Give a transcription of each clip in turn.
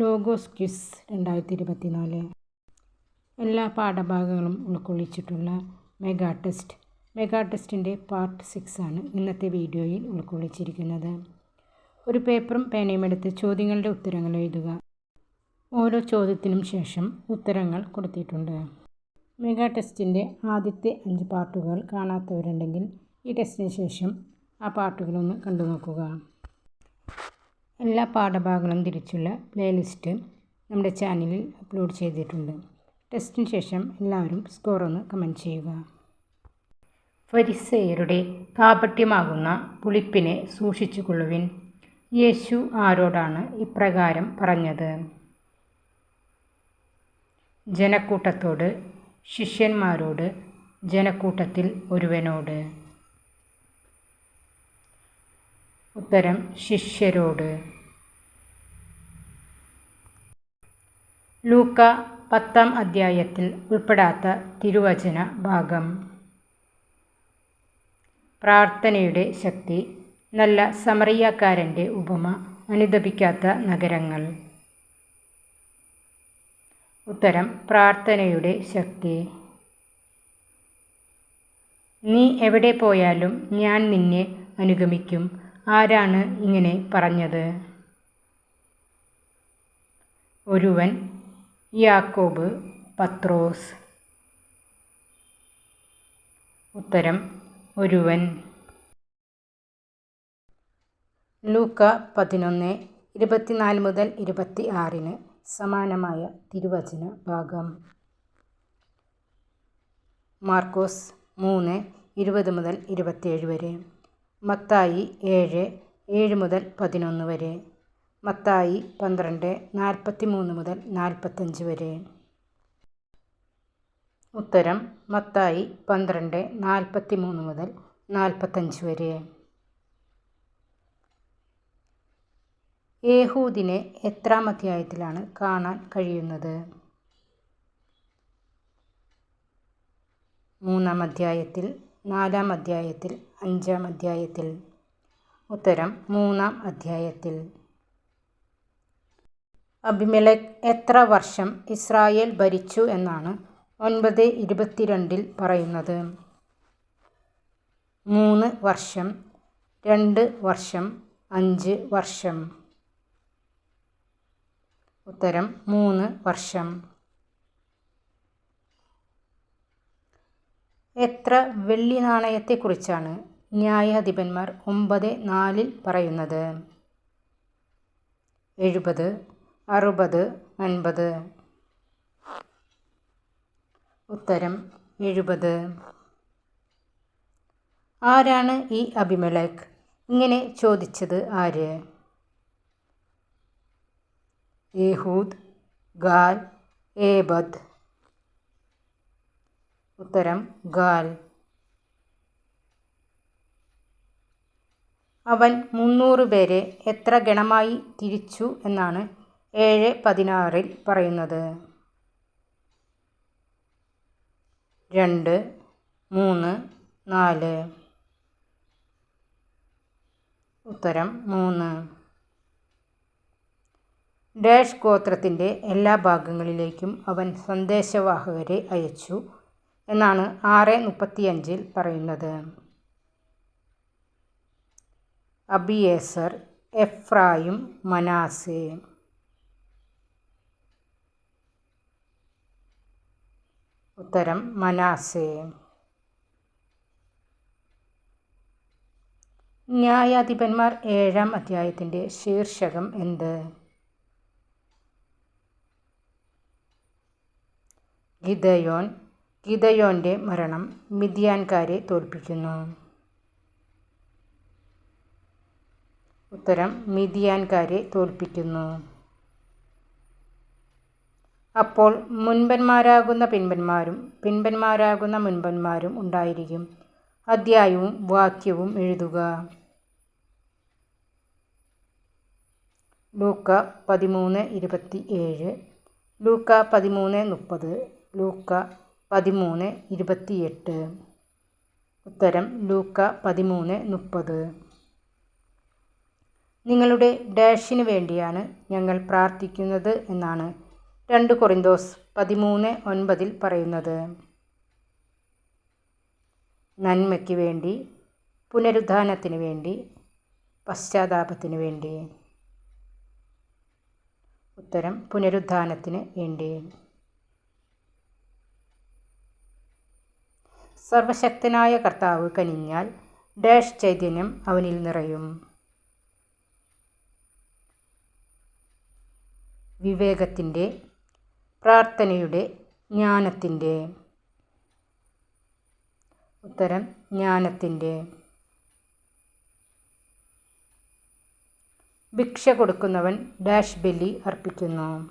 Logos quiz രണ്ടായിരത്തി ഇരുപത്തിനാല് എല്ലാ പാഠഭാഗങ്ങളും ഉൾക്കൊള്ളിച്ചിട്ടുള്ള മെഗാ ടെസ്റ്റ്. മെഗാ ടെസ്റ്റിന്റെ പാർട്ട് സിക്സ് ആണ് ഇന്നത്തെ വീഡിയോയിൽ ഉൾക്കൊള്ളിച്ചിരിക്കുന്നത്. ഒരു പേപ്പറും പേനയും എടുത്ത് ചോദ്യങ്ങളുടെ ഉത്തരങ്ങൾ എഴുതുക. ഓരോ ചോദ്യത്തിനും ശേഷം ഉത്തരങ്ങൾ കൊടുത്തിട്ടുണ്ട്. മെഗാ ടെസ്റ്റിന്റെ ആദ്യത്തെ അഞ്ച് പാർട്ടുകൾ കാണാത്തവരുണ്ടെങ്കിൽ ഈ ടെസ്റ്റിന് ശേഷം ആ പാർട്ടുകളൊന്ന് കണ്ടു നോക്കുക എല്ലാ പാഠഭാഗങ്ങളും തിരിച്ചുള്ള പ്ലേലിസ്റ്റ് നമ്മുടെ ചാനലിൽ അപ്ലോഡ് ചെയ്തിട്ടുണ്ട്. ടെസ്റ്റിന് ശേഷം എല്ലാവരും സ്കോർ ഒന്ന് കമന്റ് ചെയ്യുക. ഫരിസേയരുടെ കാപട്യമാകുന്ന പുളിപ്പിനെ സൂക്ഷിച്ചുകൊള്ളുവിൻ യേശു ആരോടാണ് ഇപ്രകാരം പറഞ്ഞത്? ജനക്കൂട്ടത്തോട് ശിഷ്യന്മാരോട് ജനക്കൂട്ടത്തിൽ ഒരുവനോട്. ഉത്തരം ശിഷ്യരോട്. ലൂക്ക പത്താം അധ്യായത്തിൽ ഉൾപ്പെടാത്ത തിരുവചന ഭാഗം. പ്രാർത്ഥനയുടെ ശക്തി നല്ല സമറിയാക്കാരന്റെ ഉപമ അനുദപിക്കാത്ത നഗരങ്ങൾ. ഉത്തരം പ്രാർത്ഥനയുടെ ശക്തി. നീ എവിടെ പോയാലും ഞാൻ നിന്നെ അനുഗമിക്കും. ആരാണ് ഇങ്ങനെ പറഞ്ഞത്? ഒരുവൻ യാക്കോബ് പത്രോസ്. ഉത്തരം ഒരുവൻ. ലൂക്ക പതിനൊന്ന് ഇരുപത്തിനാല് മുതൽ ഇരുപത്തി ആറിന് സമാനമായ തിരുവചന ഭാഗം. മാർക്കോസ് മൂന്ന് ഇരുപത് മുതൽ ഇരുപത്തിയേഴ് വരെ. മത്തായി ഏഴ് ഏഴ് മുതൽ പതിനൊന്ന് വരെ. മത്തായി പന്ത്രണ്ട് നാൽപ്പത്തി മൂന്ന് മുതൽ നാൽപ്പത്തഞ്ച് വരെ. ഉത്തരം മത്തായി പന്ത്രണ്ട് നാൽപ്പത്തി മൂന്ന് മുതൽ നാൽപ്പത്തഞ്ച് വരെ. ഏഹൂദിനെ എത്രാം അധ്യായത്തിലാണ് കാണാൻ കഴിയുന്നത്? മൂന്നാം അധ്യായത്തിൽ നാലാം അധ്യായത്തിൽ അഞ്ചാം അധ്യായത്തിൽ. ഉത്തരം മൂന്നാം അധ്യായത്തിൽ. അഭിമലക് എത്ര വർഷം ഇസ്രായേൽ ഭരിച്ചു എന്നാണ് ഒൻപത് ഇരുപത്തിരണ്ടിൽ പറയുന്നത്. മൂന്ന് വർഷം രണ്ട് വർഷം അഞ്ച് വർഷം. ഉത്തരം മൂന്ന് വർഷം. എത്ര വെള്ളി നാണയത്തെക്കുറിച്ചാണ് ന്യായാധിപന്മാർ ഒമ്പത് നാലിൽ പറയുന്നത്. എഴുപത് അറുപത് അൻപത്. ഉത്തരം എഴുപത്. ആരാണ് ഈ അഭിമലക്? ഇങ്ങനെ ചോദിച്ചത് ആര്? Ehud Gaal Ebed. ഉത്തരം ഗാൽ. അവൻ മുന്നൂറ് പേരെ എത്ര ഗണമായി തിരിച്ചു എന്നാണ് ഏഴ് പതിനാറിൽ പറയുന്നത്. രണ്ട് മൂന്ന് നാല്. ഉത്തരം മൂന്ന്. ഡാഷ് ഗോത്രത്തിന്റെ എല്ലാ ഭാഗങ്ങളിലേക്കും അവൻ സന്ദേശവാഹകരെ അയച്ചു എന്നാണ് ആറ് മുപ്പത്തിയഞ്ചിൽ പറയുന്നത്. അബിയേസർ എഫ്രായും മനാസേയും. ഉത്തരം മനാസേയും. ന്യായാധിപന്മാർ ഏഴാം അധ്യായത്തിന്റെ ശീർഷകം എന്ത്? ഗിദയോൻ ഗിതയോന്റെ മരണം മിതിയാൻകാരെ തോൽപ്പിക്കുന്നു. ഉത്തരം മിതിയാൻകാരെ തോൽപ്പിക്കുന്നു. അപ്പോൾ മുൻപന്മാരാകുന്ന പിൻപന്മാരും പിൻപന്മാരാകുന്ന മുൻപന്മാരും ഉണ്ടായിരിക്കും. അധ്യായവും വാക്യവും എഴുതുക. ലൂക്ക പതിമൂന്ന് ഇരുപത്തി ഏഴ് ലൂക്ക പതിമൂന്ന് മുപ്പത് ലൂക്ക പതിമൂന്ന് ഇരുപത്തിയെട്ട്. ഉത്തരം ലൂക്ക പതിമൂന്ന് മുപ്പത്. നിങ്ങളുടെ ഡാഷിന് വേണ്ടിയാണ് ഞങ്ങൾ പ്രാർത്ഥിക്കുന്നത് എന്നാണ് രണ്ട് കൊറിന്തോസ് പതിമൂന്ന് ഒൻപതിൽ പറയുന്നത്. നന്മയ്ക്ക് വേണ്ടി പുനരുദ്ധാനത്തിന് വേണ്ടി പശ്ചാത്താപത്തിന് വേണ്ടി. ഉത്തരം പുനരുദ്ധാനത്തിന് വേണ്ടി. സർവശക്തനായ കർത്താവ് കനിഞ്ഞാൽ ഡാഷ് ചൈതന്യം അവനിൽ നിറയും. വിവേകത്തിന്റെ പ്രാർത്ഥനയുടെ ജ്ഞാനത്തിന്റെ. ഉത്തരം ജ്ഞാനത്തിന്റെ. ഭിക്ഷ കൊടുക്കുന്നവൻ ഡാഷ് ബലി അർപ്പിക്കുന്നു.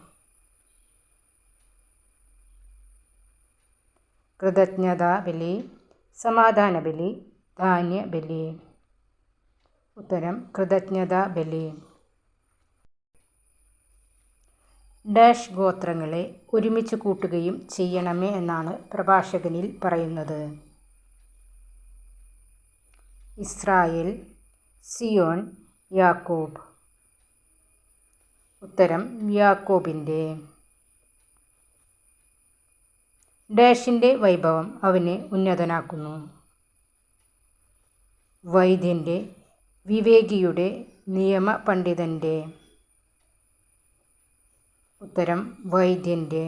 കൃതജ്ഞതാ ബലി സമാധാന ബലി ധാന്യ ബലി. ഉത്തരം കൃതജ്ഞതാ ബലി. ഡാഷ് ഗോത്രങ്ങളെ ഒരുമിച്ച് കൂട്ടുകയും ചെയ്യണമേ എന്നാണ് പ്രഭാഷകനിൽ പറയുന്നത്. ഇസ്രായേൽ സിയോൺ യാക്കോബ്. ഉത്തരം യാക്കോബിന്റെ. ഡാഷിന്റെ വൈഭവം അവനെ ഉന്നതനാക്കുന്നു. വൈദ്യന്റെ വിവേകിയുടെ നിയമ പണ്ഡിതന്റെ ഉത്തരം വൈദ്യന്റെ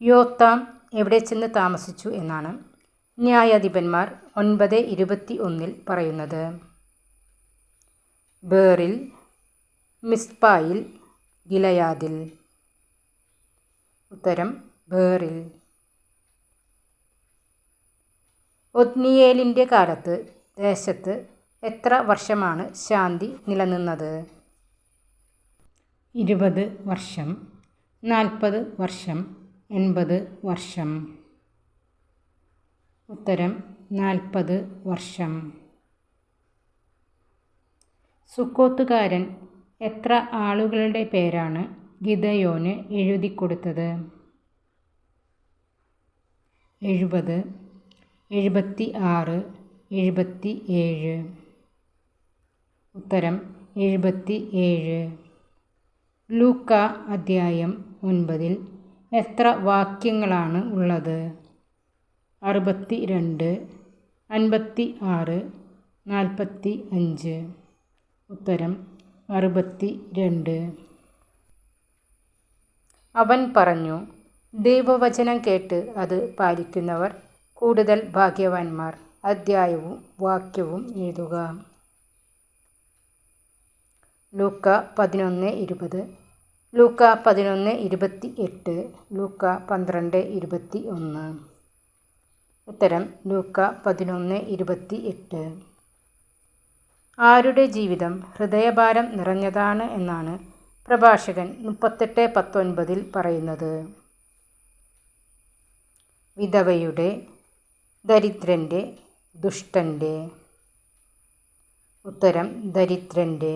യോത്താം എവിടെ ചെന്ന് താമസിച്ചു എന്നാണ് ന്യായാധിപന്മാർ ഒൻപത് ഇരുപത്തി ഒന്നിൽ പറയുന്നത്. ബേറിൽ മിസ്പായിൽ ഗിലയാദിൽ. ഉത്തരം ബേറിൽ. ഒത്നിയേലിന്റെ കാലത്ത് ദേശത്ത് എത്ര വർഷമാണ് ശാന്തി നിലനിന്നത്? ഇരുപത് വർഷം നാൽപ്പത് വർഷം എൺപത് വർഷം. ഉത്തരം നാൽപ്പത് വർഷം. സുക്കോത്തുകാരൻ എത്ര ആളുകളുടെ പേരാണ് ഗിതയോന് എഴുതിക്കൊടുത്തത് എഴുപത് എഴുപത്തി ആറ് എഴുപത്തി ഏഴ് ഉത്തരം എഴുപത്തി ഏഴ് ലൂക്ക അധ്യായം ഒൻപതിൽ എത്ര വാക്യങ്ങളാണ് ഉള്ളത്? അറുപത്തി രണ്ട് അൻപത്തി ആറ് നാൽപ്പത്തി അഞ്ച് ഉത്തരം അറുപത്തി രണ്ട് അവൻ പറഞ്ഞു ദൈവവചനം കേട്ട് അത് പാലിക്കുന്നവർ കൂടുതൽ ഭാഗ്യവാന്മാർ. അധ്യായവും വാക്യവും എഴുതുക. ലൂക്ക പതിനൊന്ന് ഇരുപത് ലൂക്ക പതിനൊന്ന് ഇരുപത്തി എട്ട് ലൂക്ക പന്ത്രണ്ട് ഇരുപത്തി ഒന്ന്. ഉത്തരം ലൂക്ക പതിനൊന്ന് ഇരുപത്തി എട്ട്. ആരുടെ ജീവിതം ഹൃദയഭാരം നിറഞ്ഞതാണ് എന്നാണ് പ്രഭാഷകൻ മുപ്പത്തെട്ട് പത്തൊൻപതിൽ പറയുന്നത്. വിധവയുടെ ദരിദ്രന്റെ ദുഷ്ടന്റെ ഉത്തരം ദരിദ്രന്റെ